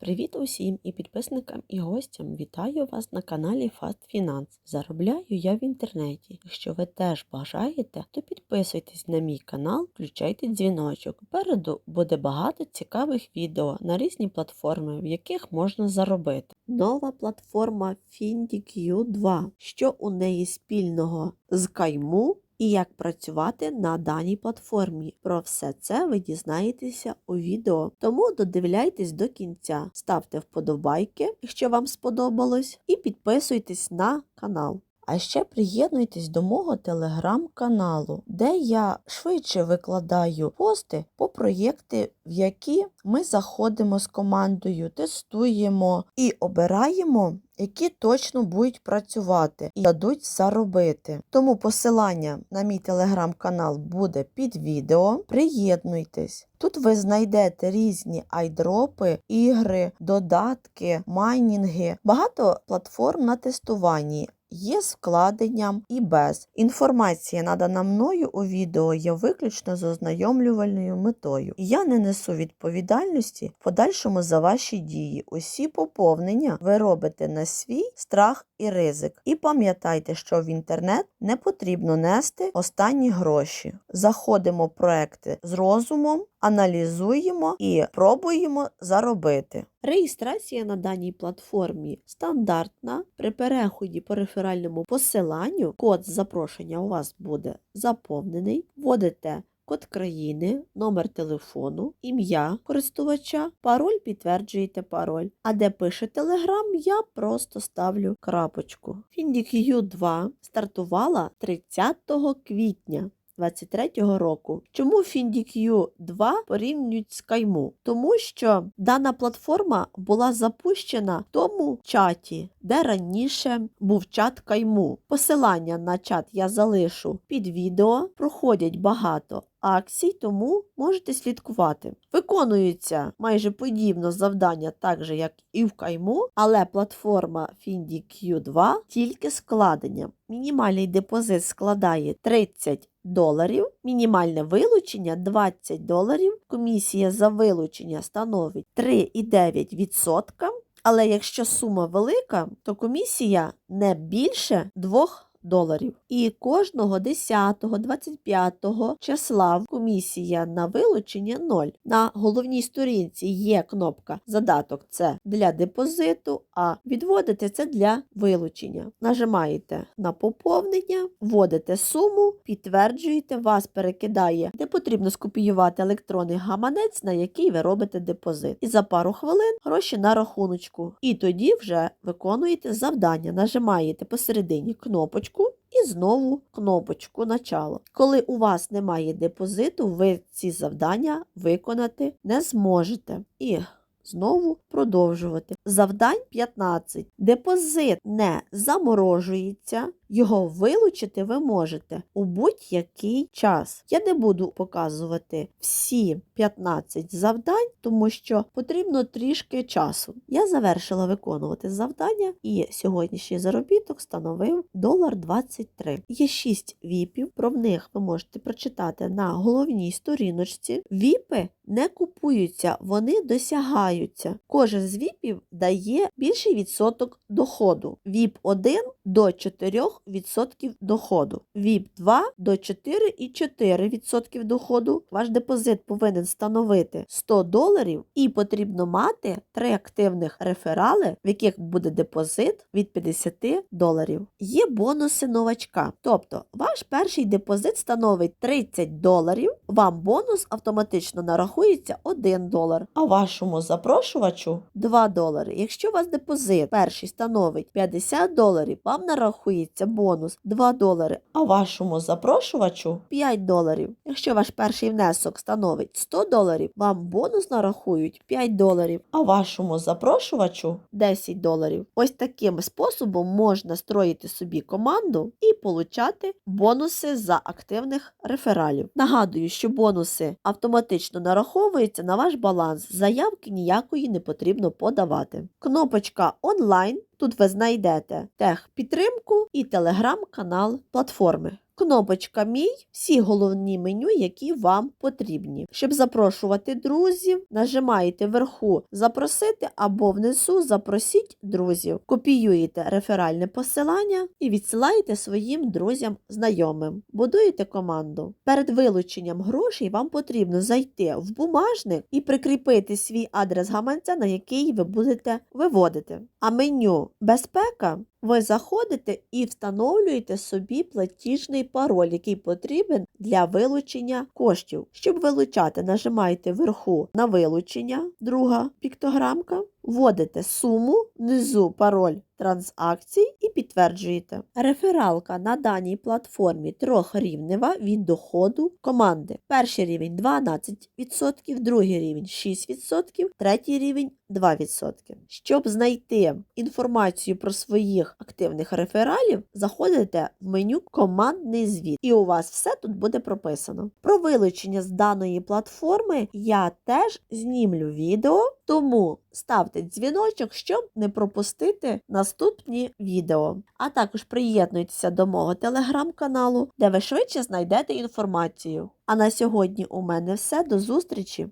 Привіт усім і підписникам і гостям. Вітаю вас на каналі Fast Finance. Заробляю я в інтернеті. Якщо ви теж бажаєте, то підписуйтесь на мій канал, включайте дзвіночок. Попереду буде багато цікавих відео на різні платформи, в яких можна заробити. Нова платформа FindiQ 2. Що у неї спільного з Кайму? І як працювати на даній платформі. Про все це ви дізнаєтеся у відео. Тому додивляйтесь до кінця, ставте вподобайки, якщо вам сподобалось, і підписуйтесь на канал. А ще приєднуйтесь до мого телеграм-каналу, де я швидше викладаю пости по проєкти, в які ми заходимо з командою, тестуємо і обираємо, які точно будуть працювати і дадуть заробити. Тому посилання на мій телеграм-канал буде під відео. Приєднуйтесь. Тут ви знайдете різні айдропи, ігри, додатки, майнінги, багато платформ на тестуванні. Є з вкладенням і без. Інформація, надана мною у відео, є виключно з ознайомлювальною метою. Я не несу відповідальності в подальшому за ваші дії. Усі поповнення ви робите на свій страх і ризик. І пам'ятайте, що в інтернет не потрібно нести останні гроші. Заходимо в проекти з розумом, аналізуємо і пробуємо заробити. Реєстрація на даній платформі стандартна. При переході по реферальному посиланню код запрошення у вас буде заповнений. Вводите код країни, номер телефону, ім'я користувача, пароль підтверджуєте пароль. А де пише Telegram, я просто ставлю крапочку. FindiQ 2 стартувала 30 квітня. 2023 року. Чому FindiQ 2 порівнюють з Кайму? Тому що дана платформа була запущена в тому чаті, де раніше був чат Кайму. Посилання на чат я залишу під відео. Проходять багато акцій, тому можете слідкувати. Виконуються майже подібно завдання, так же як і в Кайму, але платформа FindiQ 2 тільки складення. Мінімальний депозит складає 30 доларів, мінімальне вилучення 20 доларів. Комісія за вилучення становить 3,9%. Але якщо сума велика, то комісія не більше 2 доларів. І кожного 10-25 числа комісія на вилучення 0. На головній сторінці є кнопка Задаток це для депозиту, а відводити це для вилучення. Нажимаєте на поповнення, вводите суму, підтверджуєте, вас перекидає, де потрібно скопіювати електронний гаманець, на який ви робите депозит. І за пару хвилин гроші на рахуночку. І тоді вже виконуєте завдання. Нажимаєте посередині кнопочку. І знову кнопочку начало. Коли у вас немає депозиту, ви ці завдання виконати не зможете. І знову продовжувати. Завдань 15. Депозит не заморожується. Його вилучити ви можете у будь-який час. Я не буду показувати всі 15 завдань, тому що потрібно трішки часу. Я завершила виконувати завдання, і сьогоднішній заробіток становив долар 23. Є 6 віпів. Про них ви можете прочитати на головній сторіночці. Віпи не купуються, вони досягаються. Кожен з віпів дає більший відсоток доходу. Віп 1 до 4 відсотків доходу. ВІП 2 до 4,4% доходу. Ваш депозит повинен становити 100 доларів і потрібно мати три активних реферали, в яких буде депозит від 50 доларів. Є бонуси новачка. Тобто ваш перший депозит становить 30 доларів, вам бонус автоматично нарахується 1 долар, а вашому запрошувачу 2 долари. Якщо у вас депозит перший становить 50 доларів, вам нарахується бонус 2 долари, а вашому запрошувачу 5 доларів. Якщо ваш перший внесок становить 100 доларів, вам бонус нарахують 5 доларів, а вашому запрошувачу 10 доларів. Ось таким способом можна строїти собі команду і получати бонуси за активних рефералів. Нагадую, що бонуси автоматично нараховуються на ваш баланс. Заявки ніякої не потрібно подавати. Кнопочка онлайн. Тут ви знайдете техпідтримку і телеграм-канал платформи. Кнопочка Мій, всі головні меню, які вам потрібні. Щоб запрошувати друзів, нажимаєте вверху Запросити або внизу Запросіть друзів. Копіюєте реферальне посилання і відсилаєте своїм друзям знайомим. Будуєте команду. Перед вилученням грошей вам потрібно зайти в бумажник і прикріпити свій адрес гаманця, на який ви будете виводити. А меню безпека ви заходите і встановлюєте собі платіжний пароль, який потрібен для вилучення коштів. Щоб вилучати, нажимаєте вверху на вилучення, друга піктограмка, вводите суму, внизу пароль транзакцій і підтверджуєте. Рефералка на даній платформі трьохрівнева від доходу команди. Перший рівень 12%, другий рівень 6%, третій рівень 2%. Щоб знайти інформацію про своїх активних рефералів, заходите в меню Командний звіт, і у вас все тут буде прописано. Про вилучення з даної платформи я теж знімлю відео, тому ставте дзвіночок, щоб не пропустити наступні відео. А також приєднуйтеся до мого телеграм-каналу, де ви швидше знайдете інформацію. А на сьогодні у мене все. До зустрічі!